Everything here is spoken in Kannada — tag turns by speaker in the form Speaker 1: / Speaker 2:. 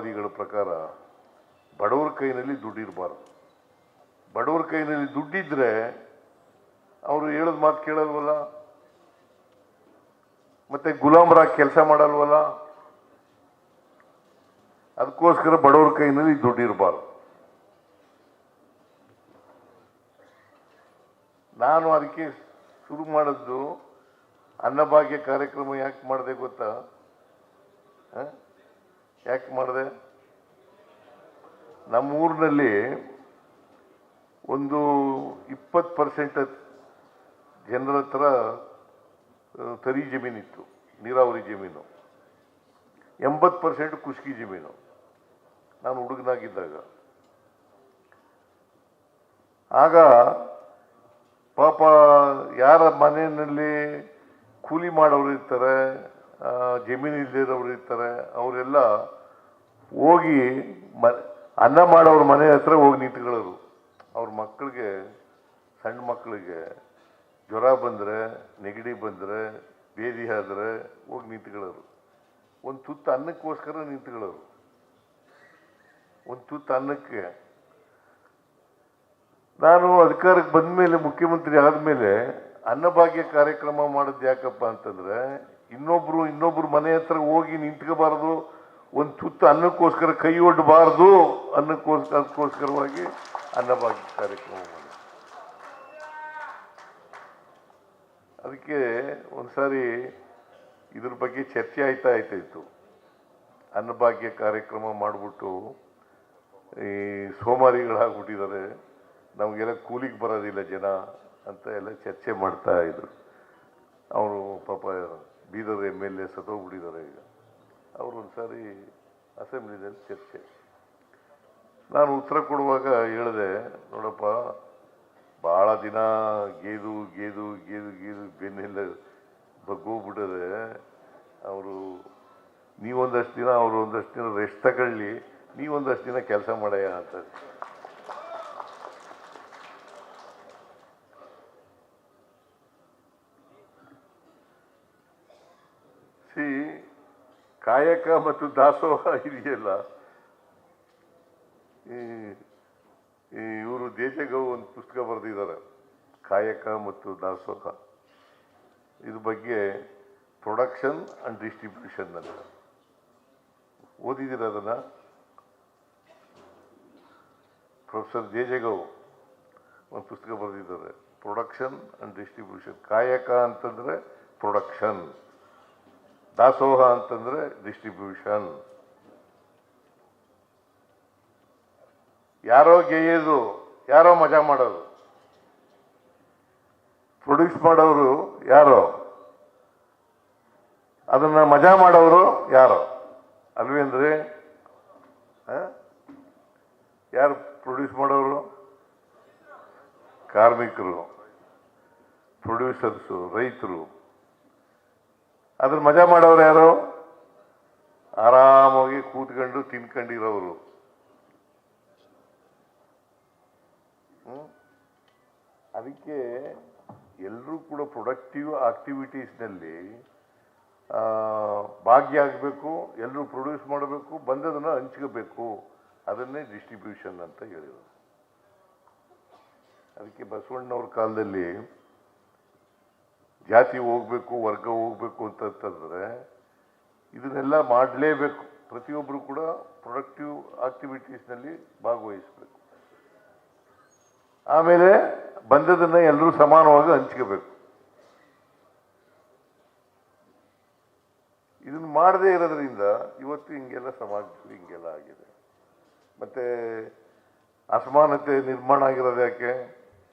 Speaker 1: ನ್ಯಾಯವಾದಿಗಳ ಪ್ರಕಾರ ಬಡವರ ಕೈನಲ್ಲಿ ದುಡ್ಡಿರಬಾರ್ದು. ಬಡವರ ಕೈನಲ್ಲಿ ದುಡ್ಡಿದ್ರೆ ಅವರು ಹೇಳೋದು ಮಾತು ಕೇಳಲ್ವಲ್ಲ? ಮತ್ತೆ ಗುಲಾಮರ ಕೆಲಸ ಮಾಡಲ್ವಲ್ಲ? ಅದಕ್ಕೋಸ್ಕರ ಬಡವರ ಕೈನಲ್ಲಿ ದುಡ್ಡಿರಬಾರ್ದು. ನಾನು ಅದಕ್ಕೆ ಶುರು ಮಾಡಿದ್ದು ಅನ್ನಭಾಗ್ಯ ಕಾರ್ಯಕ್ರಮ ಯಾಕೆ ಮಾಡಿದೆ ಗೊತ್ತಾ? ಯಾಕೆ ಮಾಡಿದೆ? ನಮ್ಮ ಊರಿನಲ್ಲಿ ಒಂದು ಇಪ್ಪತ್ತು ಪರ್ಸೆಂಟ್ ಜನರ ಹತ್ರ ತರಿ ಜಮೀನಿತ್ತು, ನೀರಾವರಿ ಜಮೀನು. ಎಂಬತ್ತು ಪರ್ಸೆಂಟ್ ಕುಸ್ಕಿ ಜಮೀನು, ನಾನು ಹುಡುಗನಾಗಿದ್ದಾಗ. ಆಗ ಪಾಪ ಯಾರ ಮನೆಯಲ್ಲಿ ಕೂಲಿ ಮಾಡೋರು ಇರ್ತಾರೆ ಜಮೀನು ಇಲ್ದಿರೋರು ಇರ್ತಾರೆ, ಅವರೆಲ್ಲ ಹೋಗಿ ಮ, ಅನ್ನ ಮಾಡೋರ ಮನೆ ಹತ್ರ ಹೋಗಿ ನಿಂತ್ಕೊಳ್ಳೋರು ಅವ್ರ ಮಕ್ಕಳಿಗೆ ಸಣ್ಣ ಮಕ್ಕಳಿಗೆ ಜ್ವರ ಬಂದರೆ, ನೆಗಡಿ ಬಂದರೆ, ಬೇದಿ ಆದ್ರೆ ಹೋಗಿ ನಿಂತ್ಕೊಳ್ಳೋರು. ಒಂದು ತುತ್ತು ಅನ್ನಕ್ಕೋಸ್ಕರ ನಿಂತ್ಕೊಳ್ಳೋರು. ಒಂದು ತುತ್ತು ಅನ್ನಕ್ಕೆ. ನಾನು ಅಧಿಕಾರಕ್ಕೆ ಬಂದ ಮೇಲೆ ಮುಖ್ಯಮಂತ್ರಿ ಆದಮೇಲೆ ಅನ್ನಭಾಗ್ಯ ಕಾರ್ಯಕ್ರಮ ಮಾಡೋದು ಯಾಕಪ್ಪ ಅಂತಂದ್ರೆ ಇನ್ನೊಬ್ರು ಇನ್ನೊಬ್ರು ಮನೆ ಹತ್ರ ಹೋಗಿ ನಿಂತ್ಕೋಬಾರದು, ಒಂದು ತುತ್ತು ಅನ್ನಕ್ಕೋಸ್ಕರ ಕೈ ಒಡ್ಡಬಾರ್ದು ಅನ್ನಕ್ಕೋಸ್ಕರ ಅದಕ್ಕೋಸ್ಕರವಾಗಿ ಅನ್ನಭಾಗ್ಯ ಕಾರ್ಯಕ್ರಮ ಅದಕ್ಕೆ ಒಂದ್ಸಾರಿ ಇದ್ರ ಬಗ್ಗೆ ಚರ್ಚೆ ಆಯ್ತಾ ಆಯ್ತಾಯಿತ್ತು ಅನ್ನಭಾಗ್ಯ ಕಾರ್ಯಕ್ರಮ ಮಾಡಿಬಿಟ್ಟು ಈ ಸೋಮಾರಿಗಳಾಗ್ಬಿಟ್ಟಿದ್ದಾರೆ ನಮಗೆಲ್ಲ ಕೂಲಿಗೆ ಬರೋದಿಲ್ಲ ಜನ ಅಂತ ಎಲ್ಲ ಚರ್ಚೆ ಮಾಡ್ತಾ ಇದ್ರು. ಅವರು ಪಾಪ ಬೀದರ್ ಎಂ ಎಲ್ ಎ ಸತ್ತೋಗ್ಬಿಟ್ಟಿದ್ದಾರೆ ಈಗ. ಅವರು ಒಂದ್ಸಾರಿ ಅಸೆಂಬ್ಲಿನಲ್ಲಿ ಚರ್ಚೆ ನಾನು ಉತ್ತರ ಕೊಡುವಾಗ ಹೇಳಿದೆ, ನೋಡಪ್ಪ ಭಾಳ ದಿನ ಗೇದು ಗೇದು ಗೇದು ಗೇದು, ಬೆನ್ನೆಲ್ಲ ಬಗ್ಗೋಗ್ಬಿಟ್ಟದೆ. ಅವರು, ನೀವೊಂದಷ್ಟು ದಿನ ಅವರು ಒಂದಷ್ಟು ದಿನ ರೆಸ್ಟ್ ತಗೊಳ್ಳಿ, ನೀವೊಂದಷ್ಟು ದಿನ ಕೆಲಸ ಮಾಡಯ್ಯ ಅಂತ. ಕಾಯಕ ಮತ್ತು ದಾಸೋಹ ಇದೆಯಲ್ಲ? ಇವರು ದೇಶಗೌ ಒಂದು ಪುಸ್ತಕ ಬರೆದಿದ್ದಾರೆ. ಕಾಯಕ ಮತ್ತು ದಾಸೋಹ. ಇದ್ರ ಬಗ್ಗೆ ಪ್ರೊಡಕ್ಷನ್ ಆ್ಯಂಡ್ ಡಿಸ್ಟ್ರಿಬ್ಯೂಷನ್ ಅಂತ ಓದಿದ್ದೀರ ಅದನ್ನು? ಪ್ರೊಫೆಸರ್ ದೇಜಗೌ ಒಂದು ಪುಸ್ತಕ ಬರೆದಿದ್ದಾರೆ. ಪ್ರೊಡಕ್ಷನ್ ಆ್ಯಂಡ್ ಡಿಸ್ಟ್ರಿಬ್ಯೂಷನ್ ಕಾಯಕ ಅಂತಂದರೆ ಪ್ರೊಡಕ್ಷನ್ ದಾಸೋಹ ಅಂತಂದರೆ ಡಿಸ್ಟ್ರಿಬ್ಯೂಷನ್ ಯಾರೋ ಗೆಯ್ಯೋದು, ಯಾರೋ ಮಜಾ ಮಾಡೋದು. ಪ್ರೊಡ್ಯೂಸ್ ಮಾಡೋರು ಯಾರೋ? ಅದನ್ನ ಮಜಾ ಮಾಡೋರು ಯಾರೋ? ಅಲ್ವೇ ಅಂದರೆ ಯಾರು ಪ್ರೊಡ್ಯೂಸ್ ಮಾಡೋರು? ಕಾರ್ಮಿಕರು ಪ್ರೊಡ್ಯೂಸರ್ಸು ರೈತರು. ಅದ್ರ ಮಜಾ ಮಾಡೋರು ಯಾರು? ಆರಾಮಾಗಿ ಕೂತ್ಕೊಂಡು ತಿನ್ಕೊಂಡಿರೋರು? ಅದಕ್ಕೆ ಎಲ್ಲರೂ ಕೂಡ ಪ್ರೊಡಕ್ಟಿವ್ ಆಕ್ಟಿವಿಟೀಸ್ನಲ್ಲಿ ಭಾಗಿಯಾಗಬೇಕು ಎಲ್ಲರೂ ಪ್ರೊಡ್ಯೂಸ್ ಮಾಡಬೇಕು, ಬಂದದನ್ನು ಹಂಚ್ಕೋಬೇಕು. ಅದನ್ನೇ ಡಿಸ್ಟ್ರಿಬ್ಯೂಷನ್ ಅಂತ ಹೇಳಿದರು ಅದಕ್ಕೆ ಬಸವಣ್ಣವ್ರ ಕಾಲದಲ್ಲಿ ಜಾತಿ ಹೋಗ್ಬೇಕು, ವರ್ಗ ಹೋಗ್ಬೇಕು ಅಂತಂತಂದ್ರೆ ಇದನ್ನೆಲ್ಲ ಮಾಡಲೇಬೇಕು. ಪ್ರತಿಯೊಬ್ಬರು ಕೂಡ ಪ್ರೊಡಕ್ಟಿವ್ ಆಕ್ಟಿವಿಟೀಸ್ನಲ್ಲಿ ಭಾಗವಹಿಸಬೇಕು. ಆಮೇಲೆ ಬಂದದನ್ನ ಎಲ್ಲರೂ ಸಮಾನವಾಗಿ ಹಂಚ್ಕೋಬೇಕು. ಇದನ್ನ ಮಾಡದೇ ಇರೋದ್ರಿಂದ ಇವತ್ತು ಹಿಂಗೆಲ್ಲ ಸಮಾಜದಲ್ಲಿ ಹಿಂಗೆಲ್ಲ ಆಗಿದೆ. ಮತ್ತೆ ಅಸಮಾನತೆ ನಿರ್ಮಾಣ ಆಗಿರೋದು ಯಾಕೆ?